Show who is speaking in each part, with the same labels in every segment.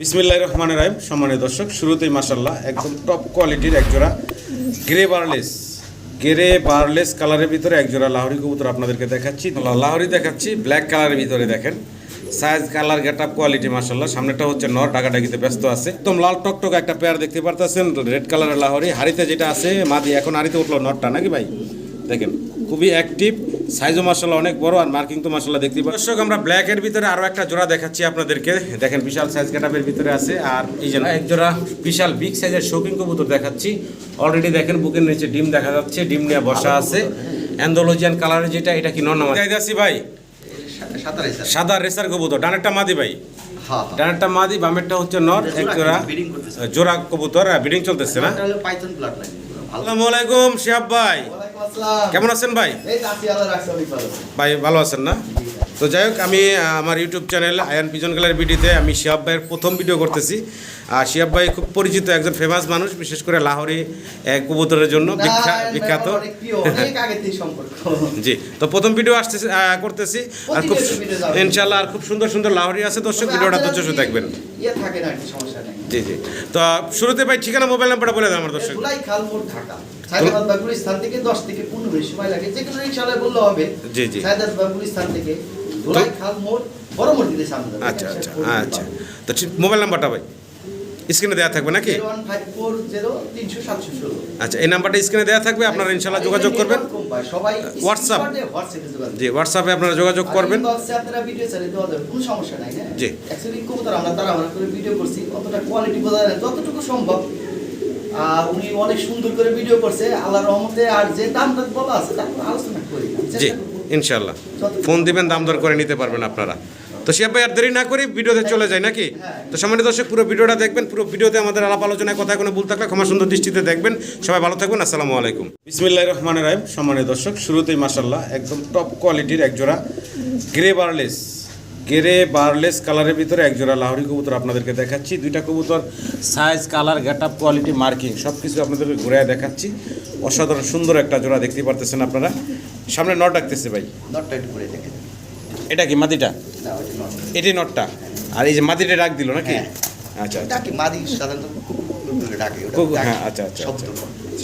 Speaker 1: বিসমিল্লাহ রহমান রাহিম। সম্মানিত দর্শক, শুরুতেই মাসাল্লাহ একদম টপ কোয়ালিটির একজোড়া গ্রে বার্লেস গ্রে বার্লেস কালারের ভিতরে একজোড়া লাহরি কবুতর আপনাদেরকে দেখাচ্ছি। লাহরি দেখাচ্ছি ব্ল্যাক কালারের ভিতরে দেখেন। Size colour get up quality মাসাল্লাহ সামনেটা হচ্ছে নর ডাকাডাকিতে ব্যস্ত আছে। একদম লাল টকটক একটা পেয়ার দেখতে পারতেছেন রেড কালারের লাহরি। হাড়িতে যেটা আছে, মাদি, এখন হাড়িতে উঠল নরটা, নাকি ভাই? দেখেন, খুবই অ্যাক্টিভ সাইজও মাসাল্লাহ অনেক বড় আর মার্কিং তো মাসাল্লাহ দেখতে পাচ্ছি দর্শক আমরা ব্ল্যাকের ভিতরে আরও একটা জোড়া দেখাচ্ছি আপনাদেরকে। দেখেন বিশাল সাইজ গেটাপের ভিতরে আছে আর এই যে এক জোড়া বিশাল বিগ সাইজের শৌখিন কবুতর দেখাচ্ছি। অলরেডি দেখেন বুকের নিচে ডিম দেখা যাচ্ছে ডিম নিয়ে বসা আছে। অ্যান্ডোলজিয়ান কালারের যেটা এটা কি নর্নামা যাইদাসি ভাই। সাদা রেসার। কবুতর। ডানেরটা মাদি ভাই?
Speaker 2: হ্যাঁ
Speaker 1: ডানেরটা মাদি বামেরটা হচ্ছে নর এক জোড়া জোড়া কবুতর বিডিং চলতেছে না? আসসালামু আলাইকুম শিহাব ভাই। কেমন আছেন ভাই? ভাই ভালো আছেন না? তো যাই হোক আমি আমার YouTube channel Ayan pigeon gallery ভিডিওতে আমি শিয়াব ভাইয়ের প্রথম ভিডিও করতেছি। আর শিয়াব ভাই খুব পরিচিত একজন ফেমাস মানুষ বিশেষ করে লাহোরি এক কবুতরের জন্য বিখ্যা- বিখ্যাত। জি তো প্রথম ভিডিও আসতেছি করতেছি। আর খুব ইনশাল্লাহ আর খুব সুন্দর সুন্দর লাহোরি আছে দর্শক ভিডিওটা ধৈর্য সহকারে দেখবেন। জি জি। তো শুরুতে ভাই ঠিকানা মোবাইল নাম্বারটা বলে দেন আমার দর্শক।
Speaker 2: খালপুর ঢাকা। সাইদাবাদ বাগুড়ি স্থান থেকে 10 থেকে 15 মিনিট সময় লাগে। যে কোনো রিকশায় বললে হবে।
Speaker 1: জি, জি।
Speaker 2: সাইদাবাদ বাগুড়ি স্থান থেকে ধুলাই খাল মোড় বড় মসজিদের সামনে
Speaker 1: আচ্ছা আচ্ছা আচ্ছা। তো মোবাইল নাম্বারটা ভাই। স্ক্রিনে দেওয়া থাকবে নাকি? আচ্ছা এই নাম্বারটা স্ক্রিনে দেওয়া থাকবে। আপনারা ইনশাল্লাহ যোগাযোগ করবেন।
Speaker 2: সবাই? হোয়াটসঅ্যাপে যোগাযোগ
Speaker 1: জি হোয়াটসঅ্যাপে আপনারা যোগাযোগ করবেন।
Speaker 2: আপনারা ভিডিও চালিয়ে দেওয়া যাবে কোনো সমস্যা নাই হ্যাঁ?
Speaker 1: জি।
Speaker 2: অ্যাকচুয়ালি কবুতর আমরা তারা আমরা করে ভিডিও করছি অতটা কোয়ালিটি বোঝা যায় যতটুকু সম্ভব। আর উনি অনেক সুন্দর করে ভিডিও করছে আল্লাহর রহমতে আর যে দাম বলা আছে তার আলোচনা করি
Speaker 1: জি ইনশাল্লাহ ফোন দিবেন দাম দর করে নিতে পারবেন আপনারা। তো শিয়াব ভাই আর দেরি না করি ভিডিওতে চলে যায় নাকি? তো সামনে দর্শক পুরো ভিডিওটা দেখবেন পুরো ভিডিওতে আমাদের আলাপ আলোচনায় কথা কোনো ভুল থাকলে ক্ষমা সুন্দর দৃষ্টিতে দেখবেন। সবাই ভালো থাকবেন আসসালামু আলাইকুম। বিসমিল্লাহ রহমান রাহিম সম্মানিত দর্শক শুরুতেই মাসাল্লাহ একদম টপ কোয়ালিটির একজোড়া গ্রে বার্লেস গ্রে বার্লেস কালারের ভিতরে একজোড়া লাহরি কবুতর আপনাদেরকে দেখাচ্ছি। দুইটা কবুতর size colour get up quality marking সব কিছু আপনাদেরকে ঘুরে দেখাচ্ছি। অসাধারণ সুন্দর একটা জোড়া দেখতে পারতেছেন আপনারা। সামনে নট ডাকতেছে ভাই।
Speaker 2: নটটা একটু করে দেখেন।
Speaker 1: এটা কি মাদিটা
Speaker 2: না,
Speaker 1: এটি নটটা? আর এই যে মাদিটা ডাক দিল নাকি?
Speaker 2: হ্যাঁ।
Speaker 1: আচ্ছা আচ্ছা।
Speaker 2: ডাকে মাদি সাধারণত ডাকে ওটা
Speaker 1: হ্যাঁ, আচ্ছা, আচ্ছা, আচ্ছা।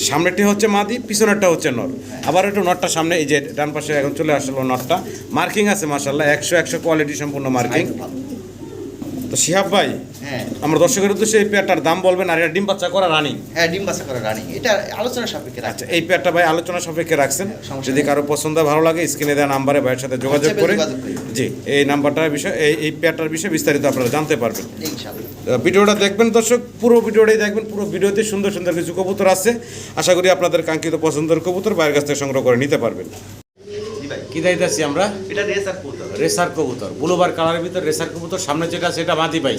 Speaker 1: সামনেরটি হচ্ছে মাদি পিছনেরটা হচ্ছে নর আবার একটু নটটা সামনে এই যে ডান পাশে এখন চলে আসলো নটটা। মার্কিং আছে মাসাল্লাহ একশো একশো কোয়ালিটি সম্পূর্ণ মার্কিং। তো শিহাব ভাই
Speaker 2: হ্যাঁ।
Speaker 1: আমার দর্শকের উদ্দেশ্যে এই পেয়ারটার দাম বলবেন আর এটা ডিম বাচ্চা করা রানিং?
Speaker 2: হ্যাঁ ডিম বাসা করা রানী। এটা আলোচনা সাপেক্ষে
Speaker 1: আচ্ছা এই পেয়ারটা ভাই আলোচনা সাপেক্ষে রাখছেন। যদি কারও পছন্দ ভালো লাগে স্ক্রিনে দেওয়া নাম্বারে ভাইয়ের সাথে যোগাযোগ করে। জি এই নাম্বারটার বিষয়ে এই এই পেয়ারটার বিষয়ে বিস্তারিত আপনারা জানতে পারবেন।
Speaker 2: ইনশাআল্লাহ।
Speaker 1: ভিডিওটা দেখবেন দর্শক পুরো ভিডিওটাই দেখবেন পুরো ভিডিওতে সুন্দর সুন্দর কিছু কবুতর আছে। আশা করি আপনাদের কাঙ্ক্ষিত পছন্দের কবুতর বাইরের কাছ থেকে সংগ্রহ করে নিতে পারবেন। কি দাইতেছি আমরা?
Speaker 2: এটা রেসার কবুতর।
Speaker 1: রেসার কবুতর। ব্লুবার কালারের ভিতর রেসার কবুতর সামনে যেটা সেটা মাদি ভাই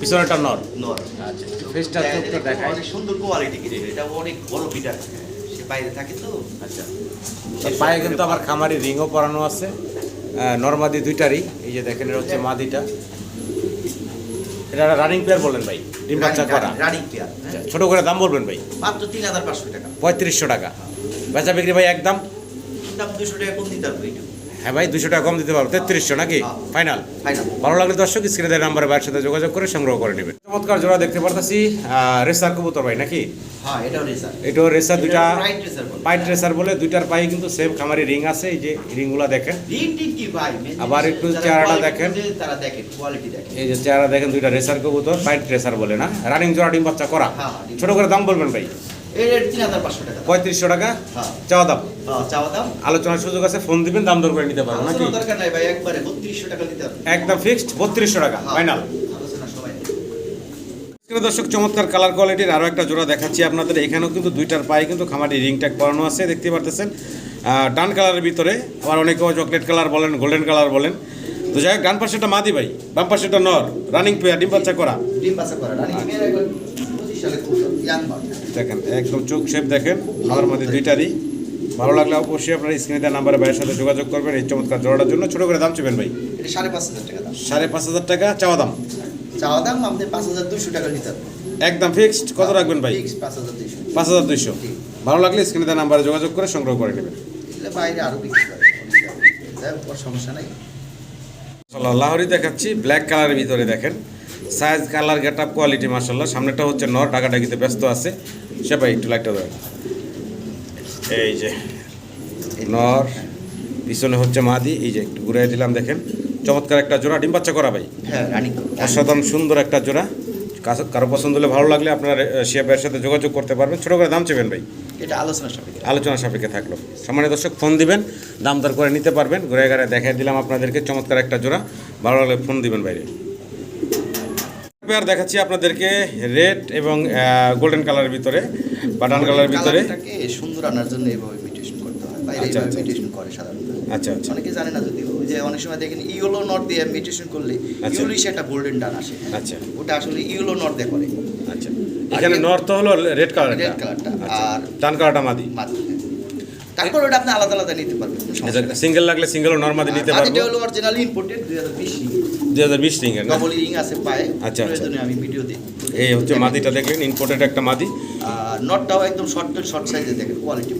Speaker 1: পিছনেটা নর।
Speaker 2: নর।
Speaker 1: আচ্ছা ফেসটা চোখটা দেখায়
Speaker 2: অনেক সুন্দর কোয়ালিটি কিন্তু এটা অনেক বড় বিটার সে বাইরে থাকে তো।
Speaker 1: আচ্ছা। পায়ে কিন্তু আমার খামারি রিংও পরানো আছে। নর্মাদি দুইটারই। এই যে দেখেন এটা হচ্ছে মাদিটা। এটা রানিং পেয়ার বলেন ভাই ডিম বাচ্চা করা।
Speaker 2: রানিং পেয়ার
Speaker 1: আচ্ছা, ছোট করে দাম বলবেন ভাই?
Speaker 2: মাত্র তিন হাজার পাঁচশো টাকা।
Speaker 1: পঁয়ত্রিশশো টাকা। বেচা বিক্রি ভাই একদম
Speaker 2: দাম দুশো টাকা কম দিতে পারব
Speaker 1: হ্যাঁ ভাই দুশো টাকা কম দিতে পারব। তেত্রিশশো নাকি?
Speaker 2: হ্যাঁ।
Speaker 1: ফাইনাল
Speaker 2: ফাইনাল
Speaker 1: ভালো লাগলে দর্শক স্ক্রিনে দেওয়ার নাম্বারে ভাইয়ের সাথে যোগাযোগ করে সংগ্রহ করে নেবেন। চমৎকার জোড়া দেখতে পারতেছি। রেসার কবুতর ভাই নাকি?
Speaker 2: হ্যাঁ এটাও রেসার
Speaker 1: এটাও রেসার দুইটা
Speaker 2: বলে।
Speaker 1: পাইট রেসার বলে দুইটার পায়ে কিন্তু সেম খামারি রিং আছে। এই যে রিংগুলা দেখেন।
Speaker 2: রিং টিং কি ভাই?
Speaker 1: আবার একটু চেহারাটা দেখেন।
Speaker 2: তারা দেখেন কোয়ালিটি দেখেন
Speaker 1: এই যে চেহারা দেখেন দুইটা রেসার কবুতর পাইট রেসার বলে না? রানিং জোড়া ডিম বাচ্চা করা।
Speaker 2: হ্যাঁ,
Speaker 1: ছোট করে দাম বলবেন ভাই?
Speaker 2: এর রেট তিন হাজার পাঁচশো টাকা।
Speaker 1: পঁয়ত্রিশশো টাকা?
Speaker 2: হ্যাঁ।
Speaker 1: চাওয়া দাম
Speaker 2: হ্যাঁ, চাওয়া দাম
Speaker 1: আলোচনার সুযোগ আছে ফোন দিবেন দাম দর করে নিতে পারব নাকি?
Speaker 2: দরকার নাই ভাই একবারে বত্রিশশো টাকা দিতে হবে।
Speaker 1: একদম ফিক্সড বত্রিশশো টাকা
Speaker 2: হ্যাঁ,
Speaker 1: ফাইনাল
Speaker 2: সবাই
Speaker 1: দর্শক চমৎকার কালার কোয়ালিটির আরও একটা জোড়া দেখাচ্ছি আপনাদের। এখানেও কিন্তু দুইটার পায়ে কিন্তু খামারি রিং ট্যাগ করানো আছে দেখতে পারতেছেন। ডান কালারের ভিতরে আবার অনেকে চকলেট কালার বলেন গোল্ডেন কালার বলেন। তো যাই হোক ডান পাশেটা মাদি ভাই বাম পাশেটা নর রানিং পেয়ার ডিম বাচ্চা করা।
Speaker 2: ডিম বাসা করা রানিং
Speaker 1: দেখেন একদম চোখ শেপ দেখেন আমার মধ্যে দুইটারই। ভালো লাগলে অবশ্যই আপনার স্ক্রিনে দেওয়া নাম্বারে ভাইয়ের সাথে যোগাযোগ করবেন এই চমৎকার জোড়াটার জন্য। ছোটো করে দাম চেবেন ভাই?
Speaker 2: সাড়ে পাঁচ হাজার টাকা দাম।
Speaker 1: সাড়ে পাঁচ হাজার টাকা চাওয়া দাম।
Speaker 2: চাওয়া দাম আপনি পাঁচ হাজার দুশো টাকা নিতে
Speaker 1: একদম ফিক্সড কত রাখবেন ভাই?
Speaker 2: পাঁচ হাজার
Speaker 1: দুইশো। ভালো লাগলে স্ক্রিনে দেওয়া নাম্বারে যোগাযোগ করে সংগ্রহ করে নেবেন।
Speaker 2: বাইরে বিক্রি করে সমস্যা নাই।
Speaker 1: লাহরি দেখাচ্ছি ব্ল্যাক কালারের ভিতরে দেখেন। Size colour get up quality মাসাল্লাহ সামনেটা হচ্ছে নর ডাকাডাকিতে ব্যস্ত আছে। সে ভাই একটু লাইটটা দেবেন এই যে নর পিছনে হচ্ছে মাদি। এই যে একটু ঘুরে দিলাম দেখেন। চমৎকার একটা জোড়া। ডিম বাচ্চা করা ভাই?
Speaker 2: হ্যাঁ
Speaker 1: অসাধারণ সুন্দর একটা জোড়া। কারও পছন্দ হলে ভালো লাগলে আপনার শেপের সাথে যোগাযোগ করতে পারবেন। ছোটো করে দাম চেবেন ভাই?
Speaker 2: এটা আলোচনা সাপেক্ষে।
Speaker 1: আলোচনা সাপেক্ষে থাকল। সামান্য দর্শক ফোন দিবেন দাম দর করে নিতে পারবেন। ঘুরে ঘুরে দেখাই দিলাম আপনাদেরকে। চমৎকার একটা জোড়া। ভালো লাগলে ফোন দিবেন বাইরে। পেয়ার দেখাচ্ছি আপনাদেরকে রেড এবং গোল্ডেন কালারের ভিতরে বাটান কালারের ভিতরে।
Speaker 2: সুন্দর আনার জন্য এইভাবে মিউটেশন করতে হয়। বাইরে
Speaker 1: আচ্ছা,
Speaker 2: এইভাবে
Speaker 1: আচ্ছা,
Speaker 2: মিউটেশন করে সাধারণত।
Speaker 1: আচ্ছা আচ্ছা।
Speaker 2: অনেকে জানে না যদি ওই যে অনেক সময় দেখেন ইয়েলো নট দিয়ে মিউটেশন করলে
Speaker 1: আচ্ছা।
Speaker 2: ইউলিশ একটা গোল্ডেন ডান আসে।
Speaker 1: আচ্ছা।
Speaker 2: ওটা আসলে ইয়েলো নট দিয়ে করে।
Speaker 1: আচ্ছা। এখানে নর্থ হলো রেড কালার
Speaker 2: রেড কালারটা
Speaker 1: আচ্ছা।
Speaker 2: আর
Speaker 1: ডান কালারটা মাদি।
Speaker 2: মাঝে তারপর ওটা আপনি আলাদা আলাদা নিতে পারবেন।
Speaker 1: সিঙ্গেল লাগলে সিঙ্গেল নর্মাদি নিতে
Speaker 2: আর
Speaker 1: পারব।
Speaker 2: এটা হলো অরিজিনাল ইম্পোর্টেড দুই হাজার বিশ
Speaker 1: দুই হাজার বিশ না?
Speaker 2: ডবল রিং আছে পায়ে।
Speaker 1: আচ্ছা, আচ্ছা।
Speaker 2: আমি ভিডিও দিই।
Speaker 1: এই হচ্ছে মাদিটা দেখলেন ইম্পোর্টেড একটা মাদি।
Speaker 2: আর নটটাও একদম শর্ট শর্ট সাইজে দেখেন কোয়ালিটি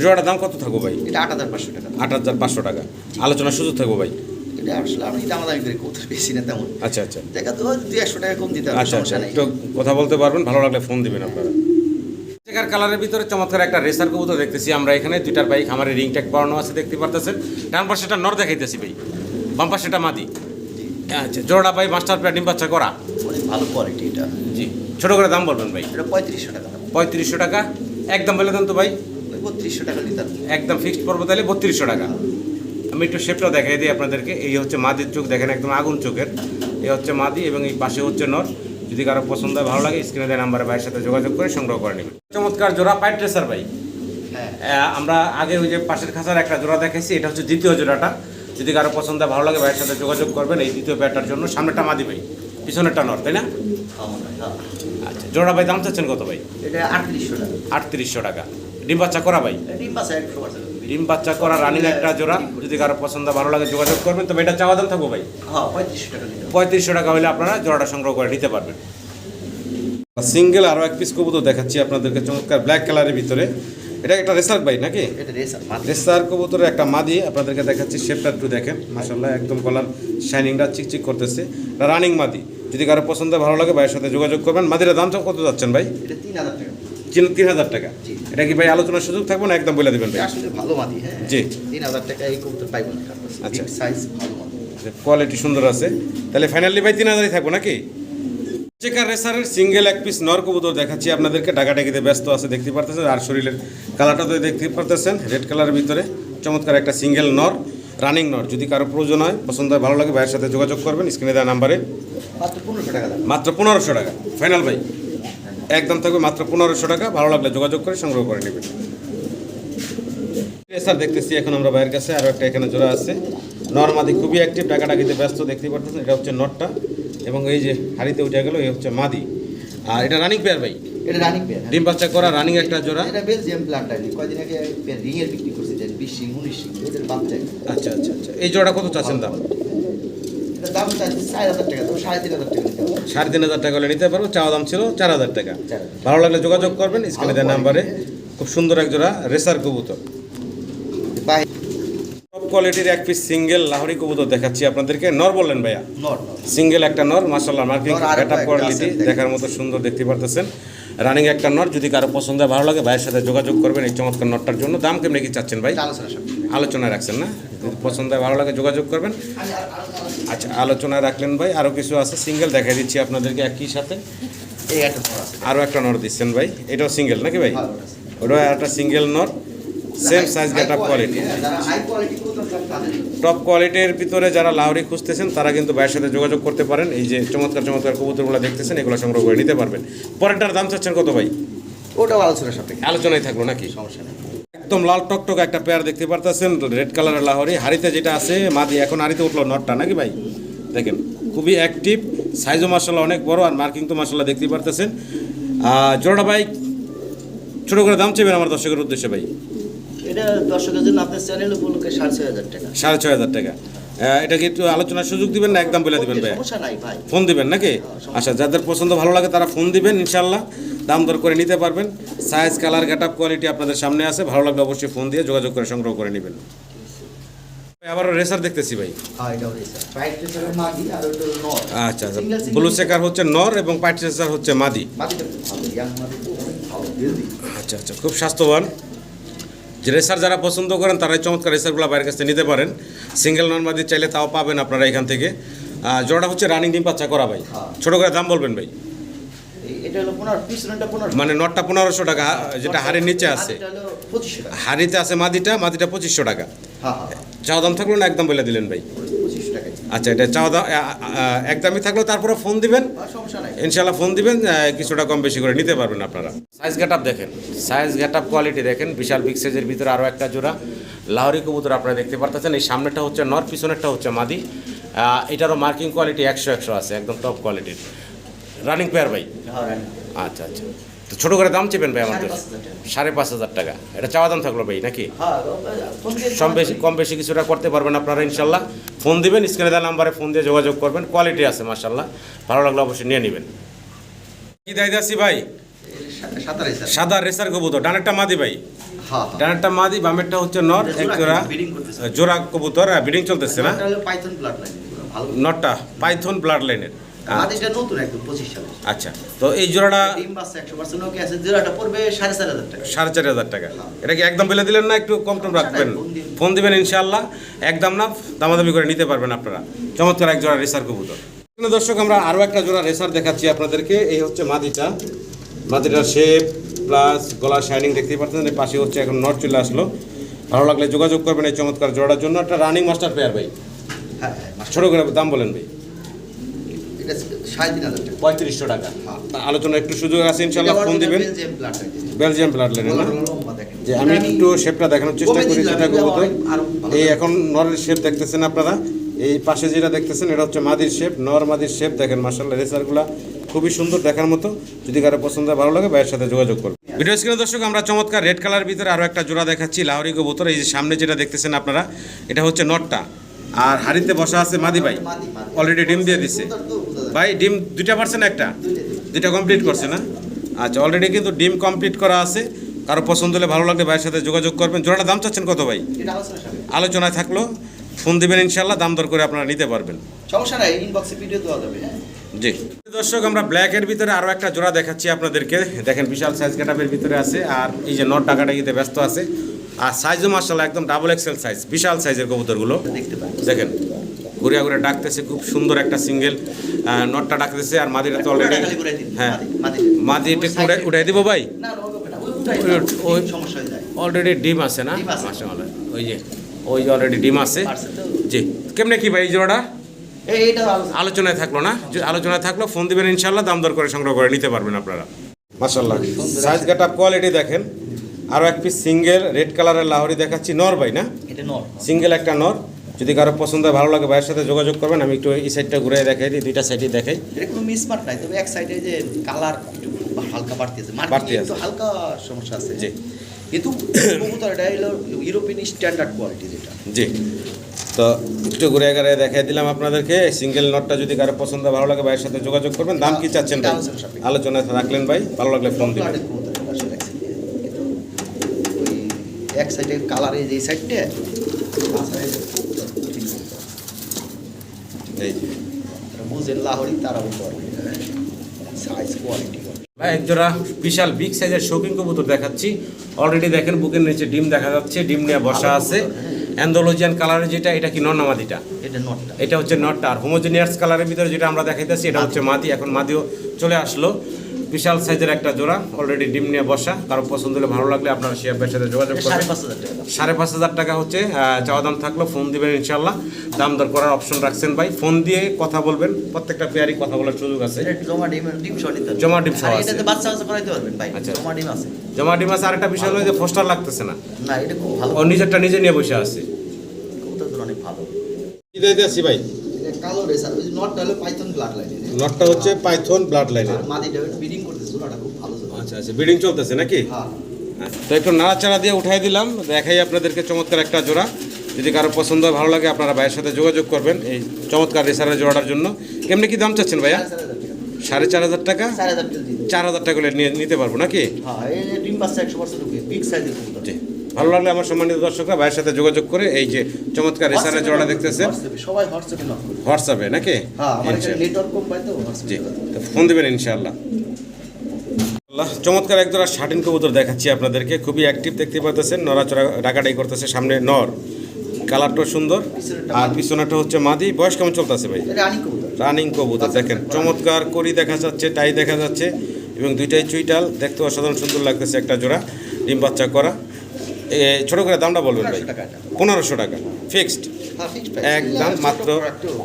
Speaker 1: জোড়াটার দাম কত থাকব ভাই?
Speaker 2: এটা আট হাজার পাঁচশো টাকা।
Speaker 1: আট হাজার পাঁচশো টাকা। আলোচনার সুযোগ থাকব ভাই?
Speaker 2: এটা আসলে আমি দামাদামি করি কোথাও বেশি না তেমন।
Speaker 1: আচ্ছা আচ্ছা।
Speaker 2: দেখা তো দুই একশো টাকা কম দিতে হবে
Speaker 1: আচ্ছা আচ্ছা। একটু কথা বলতে পারবেন ভালো লাগলে ফোন দিবেন আপনারা। চেকার কালারের ভিতরে চমৎকার একটা রেসার কবুতর দেখতেছি আমরা এখানে। দুইটার বাইক আমার রিং ট্যাগ পড়ানো আছে দেখতে পারতেছেন। ডান পাশেটা নর দেখাইতেছি ভাই। বাম পাশেটা মাদি। আচ্ছা জোড়া ভাই মাস্টার প্যাড ডিম বাচ্চা করা?
Speaker 2: অনেক ভালো কোয়ালিটি এটা।
Speaker 1: জি ছোট করে দাম বলবেন ভাই।
Speaker 2: এটা পঁয়ত্রিশশো টাকা।
Speaker 1: পঁয়ত্রিশশো টাকা? একদম বলে দেন তো ভাই।
Speaker 2: বত্রিশশো টাকা লিটার
Speaker 1: একদম ফিক্সড পড়ব তাহলে বত্রিশশো টাকা। আমি একটু শেপটাও দেখাই দিই আপনাদেরকে। এই হচ্ছে মাদির চোখ দেখেন একদম আগুন চোখের। এই হচ্ছে মাদি এবং এই পাশে হচ্ছে নর। যদি কারও পছন্দ হয় ভালো লাগে স্ক্রিনে দেওয়া নাম্বারে ভাইয়ের সাথে যোগাযোগ করে সংগ্রহ করে নেবেন। চমৎকার জোড়া পাইট ট্রেসার ভাই।
Speaker 2: হ্যাঁ।
Speaker 1: আমরা আগে ওই যে পাশের খাঁচার একটা জোড়া দেখেছি এটা হচ্ছে দ্বিতীয় জোড়াটা। যদি কারও পছন্দ ভালো লাগে ভাইয়ের সাথে যোগাযোগ করবেন এই দ্বিতীয় প্যাটটার জন্য। সামনেটা মাদি ভাই পিছনেরটা নর তাই না। আচ্ছা জোড়া ভাই দাম চাচ্ছেন কত ভাই?
Speaker 2: এটা আটত্রিশশো টাকা।
Speaker 1: আটত্রিশশো টাকা। ডিম বাচ্চা করা ভাই?
Speaker 2: ডিম
Speaker 1: বাচ্চা করা রানিং একটা জোড়া। যদি কারও পছন্দ ভালো লাগে যোগাযোগ করবেন। তবে এটা চাওয়া দাম থাকব ভাই?
Speaker 2: হ্যাঁ পঁয়ত্রিশশো টাকা
Speaker 1: পঁয়ত্রিশশো টাকা হলে আপনারা জোড়াটা সংগ্রহ করে নিতে পারবেন। সিঙ্গেল আরও এক পিস কবুতর দেখাচ্ছি আপনাদেরকে চমৎকার ব্ল্যাক কালারের ভিতরে। এটা একটা রেসার ভাই নাকি?
Speaker 2: এটা রেসার
Speaker 1: কবুতরের একটা মাদি আপনাদেরকে দেখাচ্ছি শেপটা একটু দেখেন। মাসাল্লাহ একদম কলার শাইনিংটা চিকচিক করতেছে। রানিং মাদি। যদি কারও পছন্দ ভালো লাগে ভাইয়ের সাথে যোগাযোগ করবেন। মাদিরা দামটা কত যাচ্ছেন ভাই?
Speaker 2: এটা তিন হাজার টাকা।
Speaker 1: এটা কি ভাই আলোচনার সুযোগ থাকবে না একদম বলে দেবেন ভাই?
Speaker 2: আসলে ভালো মাদি হ্যাঁ।
Speaker 1: জি।
Speaker 2: তিন হাজার টাকা এই কবুতর পাইব না।
Speaker 1: আচ্ছা।
Speaker 2: সাইজ ভালো
Speaker 1: কোয়ালিটি সুন্দর আছে। তাহলে ফাইনালি ভাই তিন হাজারই থাকব নাকি? চেকার রেসারের সিঙ্গেল এক পিস নর কবুতর দেখাচ্ছি। আপনাদেরকে ডাকাডাকিতে ব্যস্ত আছে দেখতে পারতেছেন? আর শরীরের কালারটা তো দেখতে পারতেছেন রেড কালারের ভিতরে। চমৎকার একটা সিঙ্গেল নর রানিং নর। যদি কারও প্রয়োজন হয় পছন্দ হয় ভালো লাগে ভাইয়ের সাথে যোগাযোগ করবেন স্ক্রিনে দেওয়া নাম্বারে।
Speaker 2: মাত্র পনেরোশো টাকা
Speaker 1: ফাইনাল ভাই একদম থাকবে মাত্র পনেরোশো টাকা। ভালো লাগলে যোগাযোগ করে সংগ্রহ করে নেবেন। স্যার দেখতেছি এখন আমরা বাইরের কাছে আরও একটা এখানে জোড়া আছে। নর্মাদি খুবই অ্যাক্টিভ টাকাটাকিতে ব্যস্ত দেখতে পাচ্ছেন এটা হচ্ছে নটটা এবং এই যে হাড়িতে উঠে গেল এই হচ্ছে মাদি। আর এটা রানিং পেয়ার ভাই?
Speaker 2: এটা রানিং পেয়ার
Speaker 1: ডিম বাচ্চা করা রানিং একটা জোড়া?
Speaker 2: এটা বেলজিয়াম প্লান্ট আইনি কয়দিন আগে রিং এর বিক্রি করছে যে বিশ সিং উনিশ সিং ওদের বাচ্চা
Speaker 1: আচ্ছা আচ্ছা আচ্ছা। এই জোড়া কত চাচ্ছেন দাম?
Speaker 2: এটা দাম চার হাজার টাকা তো সাড়ে তিন হাজার টাকা নিতে হবে।
Speaker 1: সাড়ে তিন হাজার টাকা হলে নিতে পারব চাওয়া দাম ছিল চার হাজার টাকা। ভালো লাগলে যোগাযোগ করবেন স্ক্রিনে দেওয়া নাম্বারে খুব সুন্দর এক জোড়া রেসার কবুতর।
Speaker 2: বাই
Speaker 1: কোয়ালিটির এক পিস সিঙ্গেল লাহরি কবুতর দেখাচ্ছি আপনাদেরকে। নর বললেন ভাইয়া?
Speaker 2: নট
Speaker 1: সিঙ্গেল একটা নর মাসাল্লাহ মার্কিং
Speaker 2: একটা
Speaker 1: কোয়ালিটি দেখার মতো সুন্দর দেখতে পারতেছেন। রানিং একটা নর যদি কারও পছন্দ ভালো লাগে ভাইয়ের সাথে যোগাযোগ করবেন এই চমৎকার নটটার জন্য। দাম কেমনি কি চাচ্ছেন ভাই?
Speaker 2: আলোচনা
Speaker 1: আলোচনায় রাখছেন না? যদি পছন্দ ভালো লাগে যোগাযোগ করবেন। আচ্ছা আলোচনায় রাখলেন ভাই আরও কিছু আছে? সিঙ্গেল দেখাই দিচ্ছি আপনাদেরকে একই সাথে। আরও একটা নর দিচ্ছেন ভাই। এটাও সিঙ্গেল নাকি ভাই?
Speaker 2: আছে।
Speaker 1: ওটাও একটা সিঙ্গেল নর। Same size get up quality top কোয়ালিটির ভিতরে যারা লাউরি খুঁজতেছেন তারা কিন্তু ভাইয়ের সাথে যোগাযোগ করতে পারেন। এই যে চমৎকার চমৎকার কবুতরগুলো দেখতেছেন এগুলো সংগ্রহ করে নিতে পারবেন। পরেরটার দাম চাচ্ছেন কত ভাই?
Speaker 2: ওটাও আলোচনার সাথে
Speaker 1: আলোচনায় থাকল নাকি?
Speaker 2: সমস্যা নেই।
Speaker 1: একদম লাল টকটক একটা পেয়ার দেখতে পারতেছেন রেড কালারের লাহরি। হাড়িতে যেটা আছে মাদি এখন হাড়িতে উঠল নটটা নাকি ভাই? দেখেন খুবই অ্যাক্টিভ সাইজও মাসাল্লাহ অনেক বড় আর মার্কিং তো মাসাল্লাহ দেখতে পারতেছেন। আর জোড়া ভাই ছোটো করে দাম চেবেন আমার দর্শকের উদ্দেশ্যে ভাই?
Speaker 2: এটা দর্শকের জন্য আপনার চ্যানেল উপলক্ষে সাড়ে ছয় হাজার টাকা।
Speaker 1: সাড়ে ছয় হাজার টাকা। এটা কি একটু আলোচনার সুযোগ দিবেন না? একদম বলে দিবেন ভাই। ফোন দিবেন নাকি? আচ্ছা যাদের পছন্দ ভালো লাগে তারা ফোন দিবেন ইনশাল্লাহ দাম দর করে নিতে পারবেন। Size colour get up quality আপনাদের সামনে আছে। ভালো লাগলে অবশ্যই ফোন দিয়ে যোগাযোগ করে সংগ্রহ করে নেবেন। আবারও রেসার দেখতেছি ভাই।
Speaker 2: হ্যাঁ
Speaker 1: আচ্ছা আচ্ছা। ব্লু চেকার হচ্ছে নর এবং পাইট রেসার হচ্ছে মাদি।
Speaker 2: ইয়াং
Speaker 1: আচ্ছা আচ্ছা খুব স্বাস্থ্যবান। যে রেসার যারা পছন্দ করেন তারাই চমৎকার রেসারগুলো বাইরের কাছে নিতে পারেন। সিঙ্গেল নন বাদি চাইলে তাও পাবেন আপনারা এখান থেকে। জোড়াটা হচ্ছে রানিং ডিম বাচ্চা করা ভাই।
Speaker 2: ছোটো
Speaker 1: ছোট করে দাম বলবেন ভাই। মানে নটটা পনেরোশো টাকা যেটা হাড়ির নিচে আছে। হাড়িতে আছে মাদিটা মাদিটা পঁচিশশো টাকা।
Speaker 2: হ্যাঁ হ্যাঁ
Speaker 1: দাম থাকল না একদম বলে দিলেন ভাই। আচ্ছা এটা চাওয়া আ, একদমই থাকলেও তারপরে ফোন দিবেন? ইনশাল্লাহ ফোন দিবেন কিছুটা কম বেশি করে নিতে পারবেন আপনারা। সাইজ গেট দেখেন সাইজ গেট কোয়ালিটি দেখেন বিশাল বিগ সাইজের ভিতরে আরও একটা জোড়া লাহরি কবুতর আপনারা দেখতে পারতেছেন এই সামনেটা হচ্ছে নর পিছনেরটা হচ্ছে মাদি। এটারও মার্কিং কোয়ালিটি একশো একশো আছে একদম টপ কোয়ালিটির রানিং পেয়ার ভাই?
Speaker 2: হ্যাঁ
Speaker 1: আচ্ছা আচ্ছা। তো ছোটো করে দাম চেপেন ভাই আমাদের।
Speaker 2: সাড়ে পাঁচ হাজার টাকা।
Speaker 1: এটা চাওয়া দাম থাকল ভাই নাকি?
Speaker 2: হ্যাঁ
Speaker 1: কম বেশি কম বেশি কিছুটা করতে পারবেন আপনারা ইনশাল্লাহ। ফোন দিবেন স্ক্রিনে দেওয়া নাম্বারে ফোন দিয়ে যোগাযোগ করবেন। কোয়ালিটি আছে মার্শাল্লাহ ভালো লাগলে অবশ্যই নিয়ে নেবেন। কি দায় দাসি ভাই? সাদা রেসার কবুতর ডানেরটা মাদি ভাই?
Speaker 2: হ্যাঁ হ্যাঁ।
Speaker 1: ডানেরটা মাদি বামেরটা হচ্ছে নর এক
Speaker 2: জোড়া
Speaker 1: জোড়া। কবুতর বিডিং চলতেছে না? নটটা পাইথন ব্লাড লাইনের
Speaker 2: মাদিটা নতুন একদম পঁচিশ সালে
Speaker 1: আচ্ছা তো এই জোড়াটা
Speaker 2: ডিম বাচ্চা একশো পার্সেন্ট ওকে আছে জোড়াটা পড়বে সাড়ে চার হাজার টাকা।
Speaker 1: সাড়ে চারি হাজার টাকা। এটা কি একদম দিলেন না একটু কম টম রাখবেন?
Speaker 2: ফোন
Speaker 1: দিবেন একদম না দামাদামি করে নিতে পারবেন আপনারা। চমৎকার এক জোড়া রেসার কবুতর। দর্শক আমরা আরও একটা জোড়া রেসার দেখাচ্ছি আপনাদেরকে। এই হচ্ছে মাদিটা। মাদিটার শেপ প্লাস গলা শাইনিং দেখতেই পাচ্ছেন। পাশে হচ্ছে এখন নট চলে আসলো। ভালো লাগলে যোগাযোগ করবেন এই চমৎকার জোড়ার জন্য। একটা রানিং মাস্টার পেয়ার ভাই।
Speaker 2: হ্যাঁ হ্যাঁ
Speaker 1: ছোটো করে দাম বলেন ভাই।
Speaker 2: সাড়ে তিন হাজার টাকা।
Speaker 1: পঁয়ত্রিশশো টাকা।
Speaker 2: হ্যাঁ।
Speaker 1: তা আলোচনা একটু সুযোগ আছে ইনশাল্লাহ ফোন দিবেন।
Speaker 2: বেলজিয়াম ব্লাড লাইন
Speaker 1: যে আমি একটু শেপটা দেখানোর চেষ্টা করি যেটা
Speaker 2: ভালো
Speaker 1: এই এখন নরের শেপ দেখতেছেন আপনারা? এই পাশে যেটা দেখতেছেন এটা হচ্ছে মাদির শেপ নর মাদির শেপ দেখেন মার্শাল্লাহ রেসারগুলা খুবই সুন্দর দেখার মতো। যদি কারও পছন্দ হয় ভালো লাগে ভাইয়ের সাথে যোগাযোগ করুন। ভিডিও স্ক্রিনে দর্শক আমরা চমৎকার রেড কালার ভিতরে আরও একটা জোড়া দেখাচ্ছি লাহরি কবুতর। এই যে সামনে যেটা দেখতেছেন আপনারা এটা হচ্ছে নটটা। আর হাড়িতে বসা আছে মাদি ভাই। অলরেডি ডিম দিয়ে দিছে। ভাই ডিম দুইটা পারছেন একটা?
Speaker 2: দুইটা
Speaker 1: কমপ্লিট করছে না? আচ্ছা অলরেডি কিন্তু ডিম কমপ্লিট করা আছে। কারও পছন্দ হলে ভালো লাগলে ভাইয়ের সাথে যোগাযোগ করবেন। জোড়াটা দাম চাচ্ছেন কত ভাই? আলোচনায় থাকল। ফোন দিবেন ইনশাল্লাহ দাম দর করে আপনারা নিতে পারবেন।
Speaker 2: সমস্যা নাই ইনবক্সে ভিডিও দেওয়া যাবে হ্যাঁ?
Speaker 1: জি। দর্শক আমরা ব্ল্যাকের ভিতরে আরও একটা জোড়া দেখাচ্ছি আপনাদেরকে। দেখেন বিশাল সাইজ কাটাপের ভিতরে আছে। আর এই যে নট টাকাটাকিতে ব্যস্ত আছে। আর সাইজও মার্শাল্লাহ একদম ডাবল এক্সেল সাইজ বিশাল সাইজের কবুতরগুলো।
Speaker 2: দেখতে
Speaker 1: দেখেন। ঘুরিয়া ঘুরে ডাকতেছে খুব সুন্দর একটা সিঙ্গেল নটটা ডাকতেছে আর মাদিটা তো অলরেডি হ্যাঁ।
Speaker 2: মাদি
Speaker 1: একটু উঠে উঠাই দিব ভাই?
Speaker 2: ওই
Speaker 1: অলরেডি ডিম আছে না?
Speaker 2: ডিম
Speaker 1: ওই যে ওই যে অলরেডি ডিম আছে। জি। কেমনে কি ভাই জোড়াটা? আলোচনায় থাকল না? যে আলোচনায় থাকল ফোন দিবেন ইনশাল্লাহ দাম দর করে সংগ্রহ করে নিতে পারবেন আপনারা। মাশাল্লাহ সাইজ কাট আপ কোয়ালিটি দেখেন। আরও এক পিস সিঙ্গেল রেড কালারের লাহরি দেখাচ্ছি। নর ভাই না? সিঙ্গেল একটা নর। যদি কারও পছন্দ হয় ভালো লাগে ভাইয়ের সাথে যোগাযোগ করবেন আমি একটু এই সাইডটা ঘুরে দেখাই দিই দুইটা সাইডই দেখাই।
Speaker 2: এটা কোনো মিসমার্ট নাই তবে এক সাইডে যে কালার একটু হালকা বাড়তি আছে।
Speaker 1: বাড়তি আছে।
Speaker 2: হালকা সমস্যা আছে।
Speaker 1: জি।
Speaker 2: কিন্তু কবুতর এটা হলো ইউরোপিয়ান স্ট্যান্ডার্ড কোয়ালিটি যেটা।
Speaker 1: জি। তো একটু ঘুরে ঘুরে দেখাই দিলাম আপনাদেরকে। সিঙ্গেল নটটা যদি কারও পছন্দ ভালো লাগে ভাইয়ের সাথে যোগাযোগ করবেন। দাম কি চাচ্ছেন ভাই?
Speaker 2: আলোচনা
Speaker 1: আলোচনায় রাখলেন ভাই ভালো লাগলে ফোন দিবেন।
Speaker 2: সাইডে। এক সাইডে কালারে যে সাইডটা
Speaker 1: এই যে।
Speaker 2: বুঝেন লাহরি তারা বলতে সাইজ কোয়ালিটি
Speaker 1: একজোড়া বিশাল বিগ সাইজের শৌখিন কবুতর দেখাচ্ছি। অলরেডি দেখেন বুকের নিচে ডিম দেখা যাচ্ছে ডিম নিয়ে বসা আছে। অ্যান্ডোলজিয়ান কালারের যেটা এটা কি নর্নামাদিটা?
Speaker 2: এটা নটটা।
Speaker 1: এটা হচ্ছে নটটা। আর হোমোজেনিয়াস কালারের ভিতরে যেটা আমরা দেখাইতেছি এটা হচ্ছে মাদি। এখন মাদিও চলে আসলো। বিশাল সাইজের একটা জোড়া অলরেডি ডিম নিয়ে বসা। কারও পছন্দ হলে ভালো লাগলে আপনারা শিয়াবের সাথে যোগাযোগ
Speaker 2: সাড়ে
Speaker 1: করবেন।
Speaker 2: পাঁচ হাজার টাকা।
Speaker 1: সাড়ে পাঁচ হাজার টাকা হচ্ছে চাওয়া দাম থাকল ফোন দিবেন ইনশাল্লাহ দাম দর করার অপশন রাখছেন ভাই। ফোন দিয়ে কথা বলবেন প্রত্যেকটা পেয়ারই কথা বলার সুযোগ আছে।
Speaker 2: জমা ডিম।
Speaker 1: জমা ডিম সহ
Speaker 2: আর
Speaker 1: আছে।
Speaker 2: বাচ্চা বাচ্চা করাইতে পারবেন ভাই।
Speaker 1: আচ্ছা।
Speaker 2: জমা ডিম আছে।
Speaker 1: জমা ডিম আছে আরেকটা বিষয় হলো যে ফোস্টার লাগতেছে না।
Speaker 2: না এটা খুব ভালো।
Speaker 1: ও নিজেরটা নিজে নিয়ে বসে আছে।
Speaker 2: কবুতর অনেক ভালো।
Speaker 1: কি দিতে ভাই?
Speaker 2: কালো রেসার ওই নটটা হলো পাইথন ব্লাড লাইন
Speaker 1: নটটা হচ্ছে পাইথন ব্লাড লাইনের
Speaker 2: ব্রিডিং করতেছে খুব ভালো
Speaker 1: আচ্ছা আচ্ছা বিডিং চলতেছে নাকি?
Speaker 2: হ্যাঁ।
Speaker 1: তো একটু নাড়াচাড়া দিয়ে উঠাই দিলাম দেখাই আপনাদেরকে চমৎকার একটা জোড়া। যদি কারও পছন্দ হয় ভালো লাগে আপনারা ভাইয়ের সাথে যোগাযোগ করবেন এই চমৎকার রেসারের জোড়াটার জন্য। কেমনি কি দাম চাচ্ছেন ভাইয়া?
Speaker 2: সাড়ে চার হাজার টাকা।
Speaker 1: চার হাজার টাকা? নিয়ে নিতে পারব নাকি?
Speaker 2: হ্যাঁ ডিম একশো পার্সেন্ট
Speaker 1: ভালো লাগলে আমার সম্মানিত দর্শকরা ভাইয়ের সাথে যোগাযোগ করে এই যে চমৎকার রেসারের জোড়াটা দেখতেছেন।
Speaker 2: হোয়াটসঅ্যাপে, সবাই হোয়াটসঅ্যাপে
Speaker 1: হোয়াটসঅ্যাপে নাকি
Speaker 2: হ্যাঁ
Speaker 1: জি
Speaker 2: হোয়াটসঅ্যাপে
Speaker 1: তো ফোন দেবেন ইনশাআল্লাহ। আল্লাহ, চমৎকার একজোড়া শাটিন কবুতর দেখাচ্ছি আপনাদেরকে। খুবই অ্যাক্টিভ দেখতে পাচ্ছেন নড়াচড়া ডাকাডাই করতেছে সামনে নর। কালারটাও সুন্দর। আর পিছনেটা হচ্ছে মাদি। বয়স কেমন চলতেছে ভাই?
Speaker 2: রানিং কবুতর।
Speaker 1: দেখেন। চমৎকার করি দেখা যাচ্ছে টাই দেখা যাচ্ছে এবং দুইটাই চুইটাল। দেখতে অসাধারণ সুন্দর লাগতেছে একটা জোড়া। ডিম বাচ্চা করা। ছোট করে দামটা বলবেন ভাই?
Speaker 2: 1500 টাকা। এটা।
Speaker 1: পনেরোশো টাকা। ফিক্সড
Speaker 2: হ্যাঁ
Speaker 1: একদম মাত্র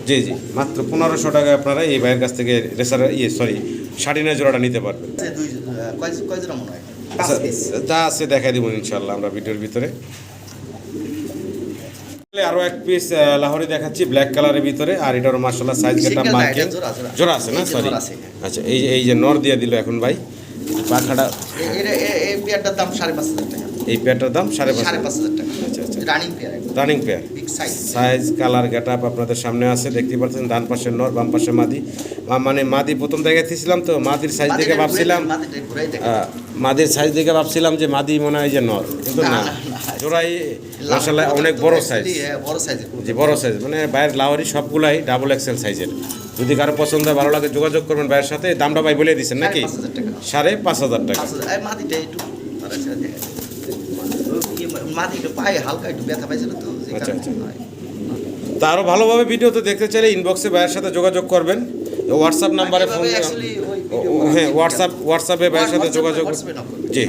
Speaker 1: জি জি। মাত্র পনেরোশো টাকা আপনারা এই ভাইয়ের কাছ থেকে রেসার ইয়ে সরি শাড়িনের জোড়াটা নিতে পারবেন। যা আছে দেখাই দিব ইনশাল্লাহ আমরা ভিডিওর ভিতরে। আরও এক পিস লাহোরি দেখাচ্ছি ব্ল্যাক কালারের ভিতরে আর এটার মার্শাল্লাহ সাইজ কেটা মার্কিং
Speaker 2: জোড়া,
Speaker 1: আছে না? সরি আচ্ছা এই যে- এই যে নর দিয়ে দিল এখন ভাই। পাখাটা
Speaker 2: এর এই পেয়ারটার দাম সাড়ে পাঁচ হাজার টাকা।
Speaker 1: এই পেয়ারটার দাম সাড়ে পাঁচ
Speaker 2: সাড়ে পাঁচ হাজার টাকা।
Speaker 1: আচ্ছা আচ্ছা।
Speaker 2: Running pair
Speaker 1: running pair
Speaker 2: size
Speaker 1: colour get up আপনাদের সামনে আছে দেখতে পাচ্ছেন ডান পাশে নর বাম পাশে মাদি। মানে মাদি প্রথম দেখাইতেছিলাম তো মাদির সাইজ দেখে ভাবছিলাম মাদির সাইজ দেখে ভাবছিলাম যে মাদি মনে হয় যে নর কিন্তু
Speaker 2: না।
Speaker 1: জোড়াই মাসাল্লাহ অনেক বড় সাইজ
Speaker 2: হ্যাঁ,
Speaker 1: যে বড় সাইজ মানে বাইরের লাওয়ারি সবগুলাই ডাবল এক্সেল সাইজের যদি কারও পছন্দ হয় ভালো লাগে যোগাযোগ করবেন ভাইয়ের সাথে। দামটা ভাই বলে দিচ্ছেন নাকি?
Speaker 2: সাড়ে পাঁচ হাজার টাকা।
Speaker 1: সাড়ে পাঁচ হাজার টাকা
Speaker 2: পাঁচ হাজার এই মাটিটা একটু আরে আচ্ছা, দেখে। ওই মাটিটা পায়ে হালকা একটু ব্যথা পাইছিল তো
Speaker 1: আচ্ছা, আচ্ছা। তা আরও ভালোভাবে ভিডিওতে দেখতে চাইলে ইনবক্সে ভাইয়ের সাথে যোগাযোগ করবেন। হোয়াটসঅ্যাপ নাম্বারে ফোন হ্যাঁ হোয়াটসঅ্যাপ হোয়াটসঅ্যাপে ভাইয়ের সাথে যোগাযোগ জি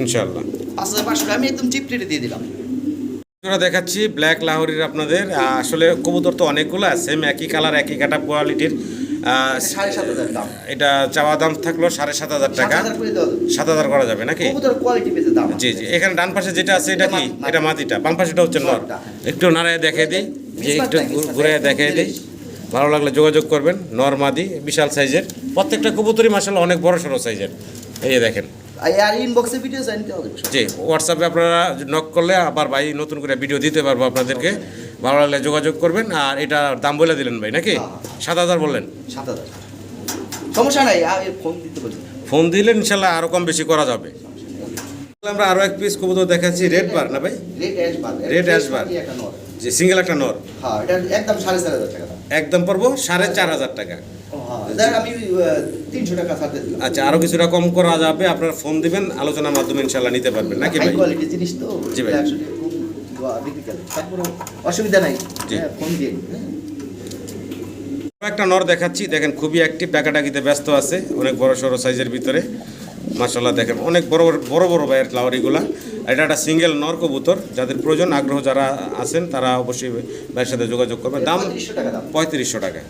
Speaker 1: ইনশাল্লাহ
Speaker 2: পাঁচ হাজার পাঁচশো আমি একদম চিপ দিয়ে দিলাম।
Speaker 1: দেখাচ্ছি ব্ল্যাক লাহোরির আপনাদের। আসলে কবুতর তো অনেকগুলো সেম একই কালার একই কাটা কোয়ালিটির এটা চাওয়া দাম থাকল সাড়ে সাত হাজার টাকা। সাত হাজার করা যাবে নাকি? জি জি। এখানে ডান পাশে যেটা আছে এটা কি?
Speaker 2: এটা
Speaker 1: মাটিটা। বাম পাশেটা হচ্ছে নর।
Speaker 2: হ্যাঁ।
Speaker 1: একটু নাড়ায় দেখে দিই। যে একটু ঘুরে
Speaker 2: নাই।
Speaker 1: দেখে দিই। ভালো লাগলে যোগাযোগ করবেন। নর মাদি বিশাল সাইজের। প্রত্যেকটা কবুতরই মাসাল অনেক বড় সড়ো সাইজের। এই দেখেন। জি হোয়াটসঅ্যাপে আপনারা নক করলে আবার ভাই নতুন করে ভিডিও দিতে পারব আপনাদেরকে। ভালো লাগলে যোগাযোগ করবেন। আর এটা দাম বলে দিলেন ভাই নাকি?
Speaker 2: হ্যাঁ।
Speaker 1: সাত হাজার বললেন।
Speaker 2: সাত হাজার সমস্যা নাই ফোন দিতে বলি
Speaker 1: ফোন দিলে ইনশাল্লাহ আরও কম বেশি করা যাবে। আমরা আরও এক পিস কবুতর দেখাচ্ছি রেড বার না ভাই?
Speaker 2: রেড অ্যাশ বার
Speaker 1: যে সিঙ্গেল একটা নর?
Speaker 2: হ্যাঁ এটা একদম সাড়ে চার হাজার টাকা
Speaker 1: একদম পড়ব সাড়ে চার হাজার টাকা।
Speaker 2: হ্যাঁ আমি তিনশো টাকা ছাড়তে দিলাম।
Speaker 1: আচ্ছা আরও কিছুটা কম করা যাবে আপনার ফোন দিবেন আলোচনার মাধ্যমে ইনশাল্লাহ নিতে পারবেন নাকি ভাই?
Speaker 2: জিনিস তো
Speaker 1: জি ভাই।
Speaker 2: অসুবিধা নাই। হ্যাঁ, ফোন দিয়ে।
Speaker 1: একটা নর দেখাচ্ছি, দেখেন খুবই অ্যাক্টিভ ডাকাডাকিতে ব্যস্ত আছে, অনেক বড় সড়ো সাইজের ভিতরে। মার্শাল্লাহ দেখেন অনেক বড় বড় বড় ভাইয়ের ফ্লাওয়ারিগুলা এটা একটা সিঙ্গেল নর কবুতর, যাদের প্রয়োজন, আগ্রহ যারা আছেন, তারা অবশ্যই ভাইয়ের সাথে যোগাযোগ করবেন। দাম
Speaker 2: পঁয়ত্রিশশো টাকা।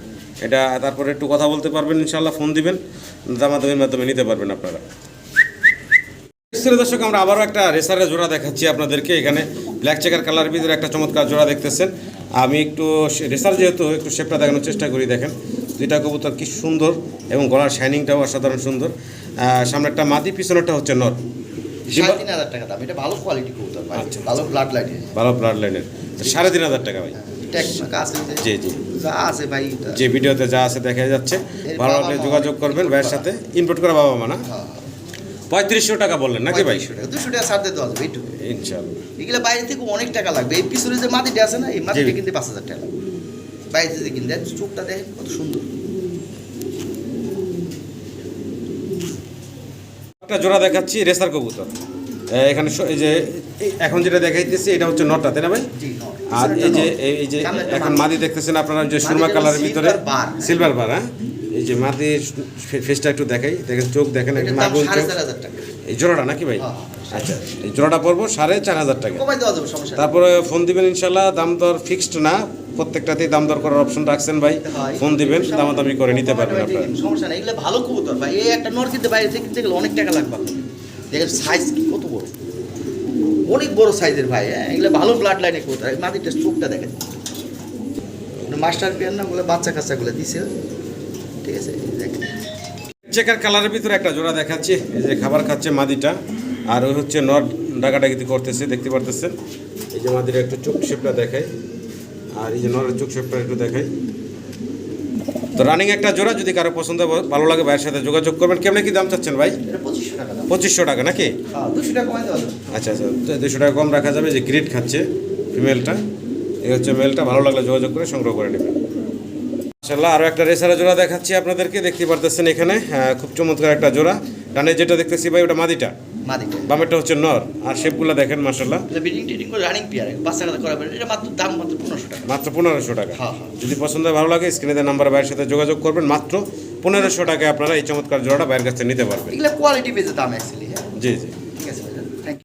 Speaker 1: এটা তারপরে একটু কথা বলতে পারবেন ইনশাল্লাহ ফোন দিবেন। দামাদামির মাধ্যমে নিতে পারবেন আপনারা। দর্শক, আমরা আবারও একটা রেসারের জোড়া দেখাচ্ছি আপনাদেরকে। এখানে ব্ল্যাক চেকার কালারের ভিতরে একটা চমৎকার জোড়া দেখতেছেন। আমি একটু রেসার যেহেতু একটু শেপটা দেখানোর চেষ্টা করি দেখেন। দুইটা কবুতর কি সুন্দর এবং গলার শাইনিংটাও অসাধারণ সুন্দর। আহ, সামনেরটা মাদি পিছনেরটা হচ্ছে নর।
Speaker 2: তিন হাজার টাকা দাম। এটা ভালো কোয়ালিটি কবুতর
Speaker 1: আচ্ছা।
Speaker 2: ভালো ব্লাড লাইট
Speaker 1: ভালো ব্লাড লাইনের সাড়ে তিন হাজার টাকা ভাই। জি জি।
Speaker 2: যা আছে ভাই
Speaker 1: যে ভিডিওতে যা আছে দেখা যাচ্ছে। ভালো লাগলে যোগাযোগ করবেন ভাইয়ের সাথে। ইনপুট করা বাবা মা না?
Speaker 2: হ্যাঁ,
Speaker 1: পঁয়ত্রিশশো টাকা বললেন নাকি ভাই?
Speaker 2: দুশো টাকা দেওয়া যাবে এইটুকু।
Speaker 1: ইনশাল্লাহ
Speaker 2: এগুলো বাইরে থেকে অনেক টাকা লাগবে। এই পিছনে যে মাটিটা আছে না এই মাটিটা কিনতে পাঁচ হাজার টাকা লাগবে। বাইরে থেকে কিনতে। চোখটা দেখেন কত সুন্দর।
Speaker 1: একটা জোড়া দেখাচ্ছি রেসার কবুতর। এখানে এই যে এখন যেটা দেখাইতেছি এটা হচ্ছে নটটা তাই না ভাই? আর এই যে এই- যে এখন
Speaker 2: মাদি।
Speaker 1: দেখতেছেন আপনারা যে সুরমা কালারের ভিতরে সিলভার বার হ্যাঁ? এই যে মাদির ফেসটা একটু দেখাই। দেখেন চোখ দেখেন আগুন
Speaker 2: সাড়ে
Speaker 1: চোখ। এই জোড়াটা নাকি ভাই?
Speaker 2: হ্যাঁ,
Speaker 1: আচ্ছা এই জোড়াটা পড়ব সাড়ে চার হাজার টাকা। তারপরে ফোন দিবেন ইনশাল্লাহ দাম দর ফিক্সড না। প্রত্যেকটাতেই দাম দর করার অপশন রাখছেন ভাই। ফোন দিবেন দামাদামি করে নিতে পারবেন আপনারা।
Speaker 2: সমস্যা নেই এগুলো ভালো কবুতর ভাই। এই একটা নর কিনতে বাইরে থেকে কিনতে গেলে অনেক টাকা লাগবে। দেখেন সাইজ কি কত বড়। অনেক বড় সাইজের ভাই হ্যাঁ? এগুলো ভালো ব্লাড লাইনে কবুতর। মাটিটা চোখটা দেখেন। মাস্টার পেয়ার না বলে বাচ্চা কাচ্চাগুলো দিছে। ঠিক আছে
Speaker 1: চেকার কালারের ভিতরে একটা জোড়া দেখাচ্ছি এই যে খাবার খাচ্ছে মাদিটা আর ওই হচ্ছে নট ডাকাডাকিতি করতেছে দেখতে পারতেছেন? এই যে মাদির একটু চোখ শেপটা দেখাই আর এই যে নরের চোখ শেপটা একটু দেখাই। তো রানিং একটা জোড়া যদি কারও পছন্দ ভালো লাগে ভাইয়ের সাথে যোগাযোগ করবেন। কেমনে কি দাম চাচ্ছেন ভাই?
Speaker 2: পঁচিশশো টাকা
Speaker 1: নাকি?
Speaker 2: হ্যাঁ
Speaker 1: আচ্ছা আচ্ছা দুশো টাকা কম রাখা যাবে যে গ্রিট খাচ্ছে ফিমেলটা এই হচ্ছে মেলটা ভালো লাগলে যোগাযোগ করে সংগ্রহ করে নেবেন। মাশাল্লাহ আরও একটা রেসারা জোড়া দেখাচ্ছি আপনাদেরকে দেখতে পারতেছেন এখানে। আহ, খুব চমৎকার একটা জোড়া। ডানে যেটা দেখতেছি ভাই ওটা মাদিটা। বামেরটা হচ্ছে নর আর শেপগুলো দেখেন
Speaker 2: রানিং পিয়ার এটা মাত্র দাম মাত্র পনেরোশো টাকা।
Speaker 1: মাত্র পনেরোশো টাকা।
Speaker 2: হ্যাঁ, হ্যাঁ।
Speaker 1: যদি পছন্দ হয় ভালো লাগে স্ক্রিনে নাম্বার ভাইয়ের সাথে যোগাযোগ করবেন। মাত্র পনেরোশো টাকায় আপনারা এই চমৎকার জোড়াটা বাইরের কাছ থেকে নিতে পারবেন।
Speaker 2: এগুলো কোয়ালিটি বেজে দাম অ্যাকচুয়ালি হ্যাঁ।
Speaker 1: জি জি।